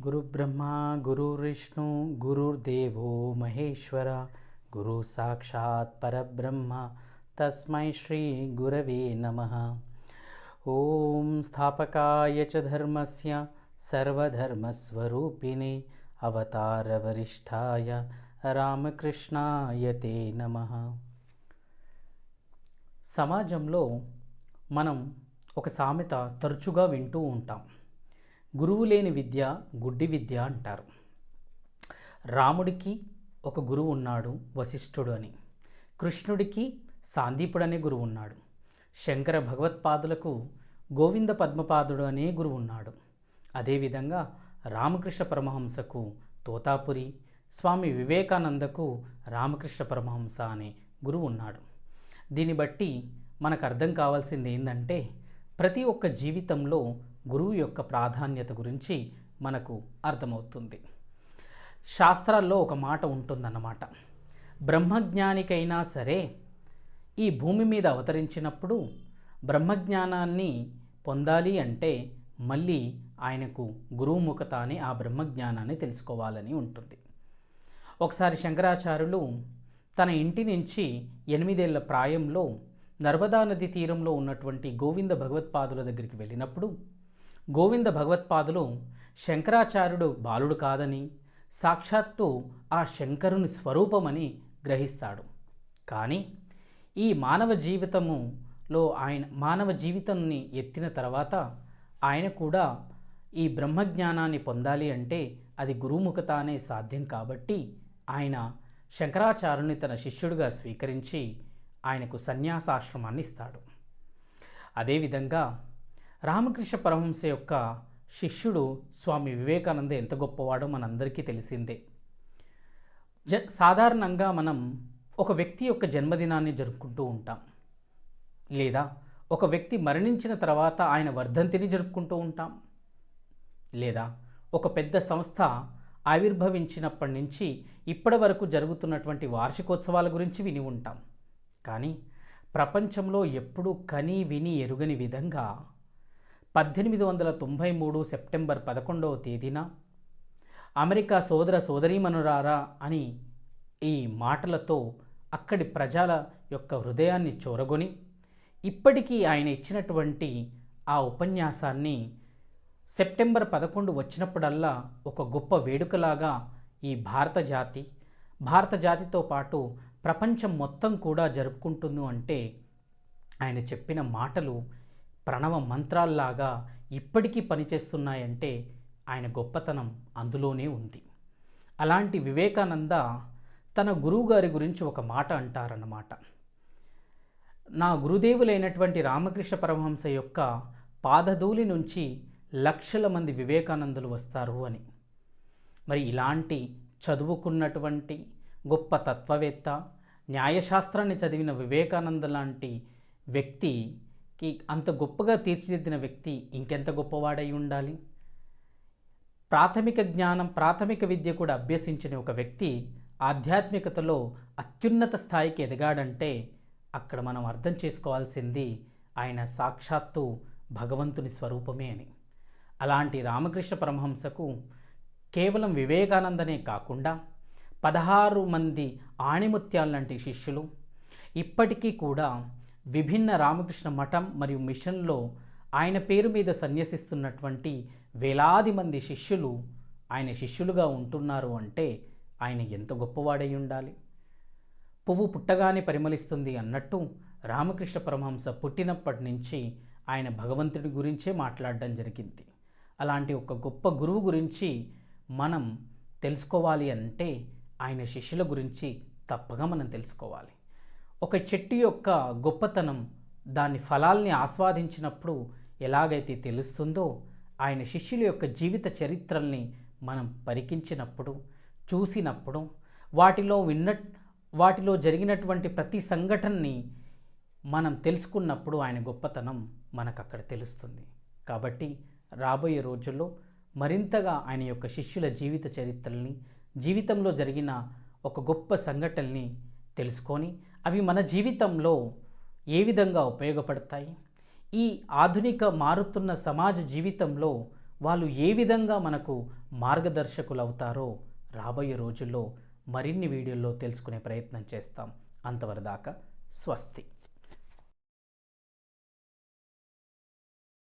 గురుబ్రహ్మ గురుర్విష్ణు గురుర్దేవో మహేశ్వర గురు సాక్షాత్ పరబ్రహ్మ. తస్మై శ్రీ గురవే నమ. ఓం స్థాపకాయ చ ధర్మస్య సర్వధర్మస్వరూపిణి అవతారవరిష్ఠాయ రామకృష్ణాయ తే నమ. సమాజంలో మనం ఒక సామెత తరచుగా వింటూ ఉంటాం. గురువు లేని విద్య గుడ్డి విద్య అంటారు. రాముడికి ఒక గురువు ఉన్నాడు వశిష్ఠుడు అని. కృష్ణుడికి సాందీపుడు అనే గురువు ఉన్నాడు. శంకర భగవత్పాదులకు గోవింద పద్మపాదుడు అనే గురువు ఉన్నాడు. అదేవిధంగా రామకృష్ణ పరమహంసకు తోతాపురి స్వామి వివేకానందకు రామకృష్ణ పరమహంస అనే గురువు ఉన్నాడు. దీన్ని బట్టి మనకు అర్థం కావాల్సింది ఏంటంటే ప్రతి ఒక్క జీవితంలో గురువు యొక్క ప్రాధాన్యత గురించి మనకు అర్థమవుతుంది. శాస్త్రాల్లో ఒక మాట ఉంటుందన్నమాట. బ్రహ్మజ్ఞానికైనా సరే ఈ భూమి మీద అవతరించినప్పుడు బ్రహ్మజ్ఞానాన్ని పొందాలి అంటే మళ్ళీ ఆయనకు గురువుముఖత అని ఆ బ్రహ్మజ్ఞానాన్ని తెలుసుకోవాలని ఉంటుంది. ఒకసారి శంకరాచార్యులు తన ఇంటి నుంచి ఎనిమిదేళ్ళ ప్రాయంలో నర్మదా నది తీరంలో ఉన్నటువంటి గోవింద భగవత్పాదుల దగ్గరికి వెళ్ళినప్పుడు గోవింద భగవత్పాదులు శంకరాచార్యుడు బాలుడు కాదని సాక్షాత్తు ఆ శంకరుని స్వరూపమని గ్రహిస్తాడు. కానీ ఈ మానవ జీవితములో ఆయన మానవ జీవితాన్ని ఎత్తిన తర్వాత ఆయన కూడా ఈ బ్రహ్మజ్ఞానాన్ని పొందాలి అంటే అది గురుముఖతానే సాధ్యం కాబట్టి ఆయన శంకరాచార్యుని తన శిష్యుడిగా స్వీకరించి ఆయనకు సన్యాసాశ్రమాన్ని ఇస్తాడు అదేవిధంగా రామకృష్ణ పరమహంస యొక్క శిష్యుడు స్వామి వివేకానంద ఎంత గొప్పవాడో మనందరికీ తెలిసిందే. జ సాధారణంగా మనం ఒక వ్యక్తి యొక్క జన్మదినాన్ని జరుపుకుంటూ ఉంటాం. లేదా ఒక వ్యక్తి మరణించిన తర్వాత ఆయన వర్ధంతిని జరుపుకుంటూ ఉంటాం. లేదా ఒక పెద్ద సంస్థ ఆవిర్భవించినప్పటి నుంచి ఇప్పటి వరకు జరుగుతున్నటువంటి వార్షికోత్సవాల గురించి విని ఉంటాం. కానీ ప్రపంచంలో ఎప్పుడూ కని విని ఎరుగని విధంగా పద్దెనిమిది వందల తొంభై మూడు సెప్టెంబర్ పదకొండవ తేదీన అమెరికా సోదర సోదరీమనురారా అని ఈ మాటలతో అక్కడి ప్రజల యొక్క హృదయాన్ని చూరగొని ఇప్పటికీ ఆయన ఇచ్చినటువంటి ఆ ఉపన్యాసాన్ని సెప్టెంబర్ పదకొండు వచ్చినప్పుడల్లా ఒక గొప్ప వేడుకలాగా ఈ భారత జాతి భారత జాతితో పాటు ప్రపంచం మొత్తం కూడా జరుపుకుంటుంది అంటే ఆయన చెప్పిన మాటలు ప్రణవ మంత్రాల్లాగా ఇప్పటికీ పనిచేస్తున్నాయంటే ఆయన గొప్పతనం అందులోనే ఉంది. అలాంటి వివేకానంద తన గురువుగారి గురించి ఒక మాట అంటారన్నమాట. నా గురుదేవులైనటువంటి రామకృష్ణ పరమహంస యొక్క పాదధూలి నుంచి లక్షల మంది వివేకానందులు వస్తారు అని. మరి ఇలాంటి చదువుకున్నటువంటి గొప్ప తత్వవేత్త న్యాయశాస్త్రాన్ని చదివిన వివేకానంద లాంటి వ్యక్తికి అంత గొప్పగా తీర్చిదిద్దిన వ్యక్తి ఇంకెంత గొప్పవాడై ఉండాలి? ప్రాథమిక జ్ఞానం ప్రాథమిక విద్య కూడా అభ్యసించిన ఒక వ్యక్తి ఆధ్యాత్మికతలో అత్యున్నత స్థాయికి ఎదగాడంటే అక్కడ మనం అర్థం చేసుకోవాల్సింది ఆయన సాక్షాత్తు భగవంతుని స్వరూపమే అని. అలాంటి రామకృష్ణ పరమహంసకు కేవలం వివేకానందనే కాకుండా పదహారు మంది ఆణిముత్యాలంటి శిష్యులు. ఇప్పటికీ కూడా విభిన్న రామకృష్ణ మఠం మరియు మిషన్లో ఆయన పేరు మీద సన్యసిస్తున్నటువంటి వేలాది మంది శిష్యులు ఆయన శిష్యులుగా ఉంటున్నారు అంటే ఆయన ఎంత గొప్పవాడై ఉండాలి? పువ్వు పుట్టగానే పరిమళిస్తుంది అన్నట్టు రామకృష్ణ పరమహంస పుట్టినప్పటి నుంచి ఆయన భగవంతుడి గురించే మాట్లాడడం జరిగింది. అలాంటి ఒక గొప్ప గురువు గురించి మనం తెలుసుకోవాలి అంటే ఆయన శిష్యుల గురించి తప్పగా మనం తెలుసుకోవాలి. ఒక చెట్టు యొక్క గొప్పతనం దాని ఫలాల్ని ఆస్వాదించినప్పుడు ఎలాగైతే తెలుస్తుందో ఆయన శిష్యుల యొక్క జీవిత చరిత్రల్ని మనం పరికించినప్పుడు చూసినప్పుడు వాటిలో విన్న వాటిలో జరిగినటువంటి ప్రతి సంఘటనని మనం తెలుసుకున్నప్పుడు ఆయన గొప్పతనం మనకు అక్కడ తెలుస్తుంది. కాబట్టి రాబోయే రోజుల్లో మరింతగా ఆయన యొక్క శిష్యుల జీవిత చరిత్రల్ని జీవితంలో జరిగిన ఒక గొప్ప సంఘటనల్ని తెలుసుకొని అవి మన జీవితంలో ఏ విధంగా ఉపయోగపడతాయి? ఈ ఆధునిక మారుతున్న సమాజ జీవితంలో వాళ్ళు ఏ విధంగా మనకు మార్గదర్శకులు అవుతారో రాబోయే రోజుల్లో మరిన్ని వీడియోల్లో తెలుసుకునే ప్రయత్నం చేస్తాం. అంతవరదాకా స్వస్తి.